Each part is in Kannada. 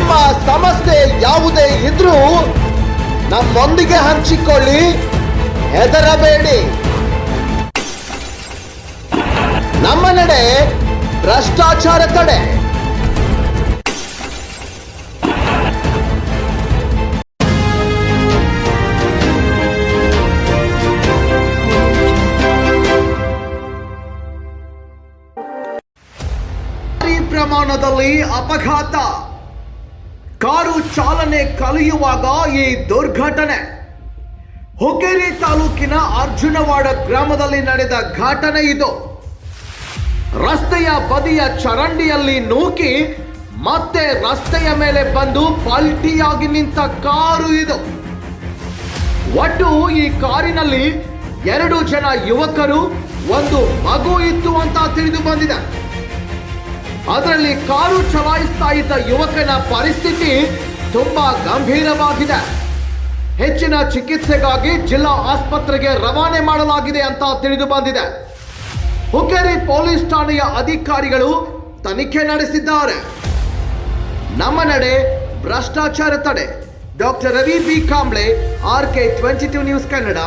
ನಿಮ್ಮ ಸಮಸ್ಯೆ ಯಾವುದೇ ಇದ್ರೂ ನಮ್ಮೊಂದಿಗೆ ಹಂಚಿಕೊಳ್ಳಿ. ಹೆದರಬೇಡಿ. ನಮ್ಮ ನಡೆ ಭ್ರಷ್ಟಾಚಾರ ತಡೆ. ಪ್ರಮಾಣದಲ್ಲಿ ಅಪಘಾತ. ಕಾರು ಚಾಲನೆ ಕಲಿಯುವಾಗ ಈ ದುರ್ಘಟನೆ. ಹುಕ್ಕೇರಿ ತಾಲೂಕಿನ ಅರ್ಜುನವಾಡ ಗ್ರಾಮದಲ್ಲಿ ನಡೆದ ಘಟನೆ ಇದು. ರಸ್ತೆಯ ಬದಿಯ ಚರಂಡಿಯಲ್ಲಿ ನೂಕಿ ಮತ್ತೆ ರಸ್ತೆಯ ಮೇಲೆ ಬಂದು ಪಲ್ಟಿಯಾಗಿ ನಿಂತ ಕಾರು ಇದು. ಒಟ್ಟು ಈ ಕಾರಿನಲ್ಲಿ ಎರಡು ಜನ ಯುವಕರು, ಒಂದು ಮಗು ಇತ್ತು ಅಂತ ತಿಳಿದು ಬಂದಿದೆ. ಅದರಲ್ಲಿ ಕಾರು ಚಲಾಯಿಸ್ತಾ ಇದ್ದ ಯುವಕನ ಪರಿಸ್ಥಿತಿ ತುಂಬಾ ಗಂಭೀರವಾಗಿದೆ. ಹೆಚ್ಚಿನ ಚಿಕಿತ್ಸೆಗಾಗಿ ಜಿಲ್ಲಾ ಆಸ್ಪತ್ರೆಗೆ ರವಾನೆ ಮಾಡಲಾಗಿದೆ ಅಂತ ತಿಳಿದು ಬಂದಿದೆ. ಹುಕ್ಕೇರಿ ಪೊಲೀಸ್ ಠಾಣೆಯ ಅಧಿಕಾರಿಗಳು ತನಿಖೆ ನಡೆಸಿದ್ದಾರೆ. ನಮ್ಮ ನಡೆ ಭ್ರಷ್ಟಾಚಾರ ತಡೆ. Doctor Ravi B Kamble, R K twenty two news Kannada,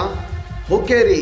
Hukkeri.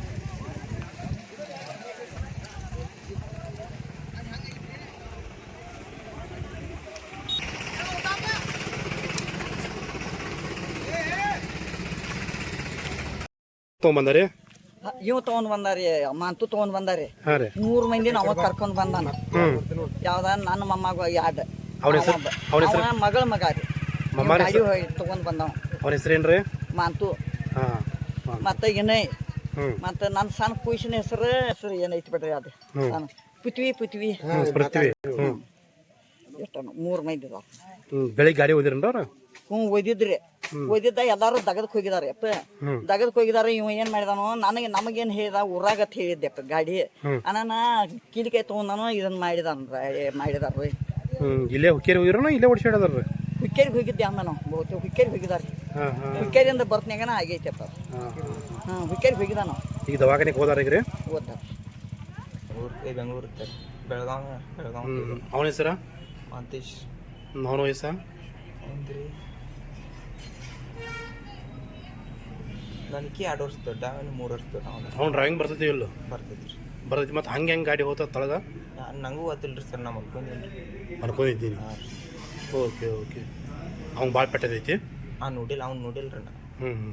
ತೊಗೊಂಬಂದಾರಿ? ಇವ್ ತಗೊಂಡ್ ಬಂದಾರಿ ಮಂತು ತಗೊಂಡ್ ಬಂದಾರಿ. ಹಾಂ ರೀ. ಮೂರ್ ಮಂದಿ ಅವ ಕರ್ಕೊಂಡ್ ಬಂದಾನ. ಯಾವ್ದ? ನನ್ನ ಮೊಮ್ಮಗ ಯಾದ ಅವ್ನ ಹೆಸರು ಅವ್ರ ಹೆಸರು ಅವ ಮಗಳ ಮಗ ರೀ. ಮಮ್ಮನ ಗಾಡಿ ಹೋಗಿ ತಗೊಂಡ್ ಬಂದವ. ಅವ್ರ ಹೆಸರೇನ್ರಿ ಮಂತು. ಹಾಂ. ಮತ್ತ ಏನೈ ಮತ್ತ ನನ್ನ ಸಣ್ಣ ಕುಯ್ಸಿನ ಹೆಸರು ಹೆಸರು ಏನೈತಿ ಬಿಡ್ರಿ ಅದು. ಹ್ಮ್. ಸಣ್ಣ ಪೃಥ್ವಿ ಪೃಥ್ವಿ. ಎಷ್ಟ ಮೂರು ಮಂದಿ ಬೆಳಿಗ್ಗೆ ಗಾಡಿ ಹೋದಿರನ್ರಿ ಅವ್ರು? ಹ್ಞೂ ಒಯ್ದಿದ್ರಿ. ಒಯ್ದಿದ್ದ ಎಲ್ಲಾರು ದಗದ್ ಹೋಗಿದಾರೆ ಅಪ್ಪ ದಗದಕ್ಕೆ ದಗದಕ್ ಹೋಗಿದಾರೆ ಇವ ಏನ್ ಮಾಡಿದಾನು ನನಗೆ ನಮಗೇನ್ ಹೇಳಿದ ಊರಾಗತ್ ಹೇಳಿದ್ದೆಪ್ಪ ಗಾಡಿ. ಅನಾನ ಕಿಡಿಕೆ ಕಿಲಿಕೈ ತಗೊಂಡಾನು ಇದನ್ನ ಮಾಡಿದಾನ ಮಾಡಿದಾರ್ರಿ. ಹ್ಞೂ ಇಲ್ಲೇ ಹುಕ್ಕೇರಿ ಹೋಗಿರೋನ ಇಲ್ಲೇ ಓಡಿಸಾಡದಾರ ಹುಕ್ಕೇರಿ ಹುಕ್ಕೇರಿಗೆ ಹೋಗಿದ್ದೆ ಅಮ್ಮ ನಾವು ಹುಕ್ಕೇರಿ ಹುಕ್ಕೇರಿಗೆ ಹೋಗಿದಾರೆ. ಹುಕ್ಕೇರಿಂದ ಬರ್ತನ್ಯಾಗನ ಆಗೈತೆಪ್ಪ ಹಾಂ ಹುಕ್ಕೇರಿಗೆ ಹೋಗಿದ ನಾವು ಈಗ ದವಾಖಾನೆಗೆ ಹೋದಾರ ಈಗ ರೀ ಓದ್ದ ಊರು ಬೆಂಗಳೂರು ಬೆಳಗಾವ್ ಬೆಳಗಾವ್ ಅವನ ಹೆಸರ? ಮಾಂತೇಶ್ ಅವನ ವಯಸ್ಸ ಅಂದ್ರಿ ನನಗೆ ಎರಡು ವರ್ಷ ದೊಡ್ಡ ಮೂರು ವರ್ಷ ದೊಡ್ಡ ಅವನು. ಅವ್ನು ಡ್ರಾಯಿಂಗ್ ಬರ್ತೈತಿ ಇಲ್ಲ ಬರ್ತೈತಿ ರೀ. ಬರ್ತೈತಿ ಮತ್ತು ಹಂಗೆ ಹೆಂಗೆ ಗಾಡಿ ಹೋಗ್ತದೆ ತಳಗ? ನಾನ್- ನಂಗೂ ಗೊತ್ತಿಲ್ಲ ರೀ ಸರ್ ನಾ ಮಲ್ಕೊಂಡಿಲ್ಲ ರೀ ಅನ್ಕೊಂಡಿದ್ದೀನಿ ಹಾಂ ರೀ. Okay okay. ಅವ್ನು ಭಾಳ ಪೆಟ್ಟದೈತಿ? ಆ ನೋಡಿಲ್ಲ ಅವ್ನು ನೋಡಿಲ್ಲ ರೀ ನಾ. ಹ್ಞೂ ಹ್ಞೂ